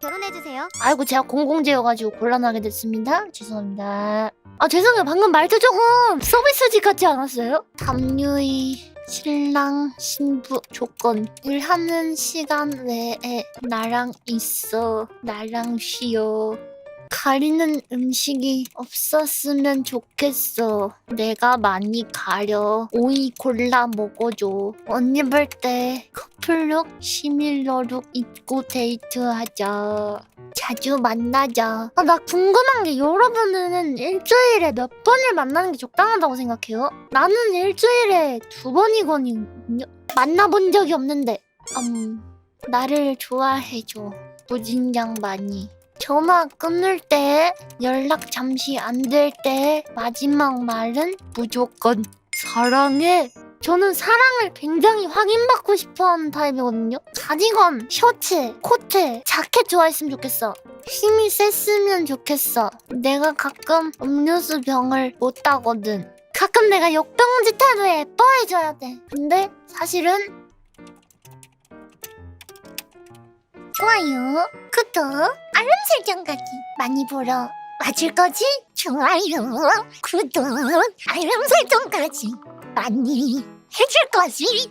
결혼해주세요. 아이고 제가 공공재여가지고 곤란하게 됐습니다. 죄송합니다. 아 죄송해요. 방금 말투 조금 서비스직 같지 않았어요? 담요의 신랑 신부 조건 일하는 시간 외에 나랑 있어 나랑 쉬어 가리는 음식이 없었으면 좋겠어. 내가 많이 가려. 오이 골라 먹어줘. 옷 입을 때 커플룩, 시밀러룩 입고 데이트하자. 자주 만나자. 아, 나 궁금한 게 여러분은 일주일에 몇 번을 만나는 게 적당하다고 생각해요? 나는 일주일에 두 번이거든요. 만나본 적이 없는데. 음, 나를 좋아해줘. 무진장 많이. 전화 끊을 때, 연락 잠시 안 될 때, 마지막 말은 무조건 사랑해. 저는 사랑을 굉장히 확인받고 싶어 하는 타입이거든요. 가디건, 셔츠, 코트, 자켓 좋아했으면 좋겠어. 힘이 셌으면 좋겠어. 내가 가끔 음료수 병을 못 따거든. 가끔 내가 역병짓 해도 예뻐해줘야 돼. 근데 사실은 좋아요, 구독, 알람 설정까지 많이 보러 와줄 거지? 좋아요, 구독, 알람 설정까지 많이 해줄 거지?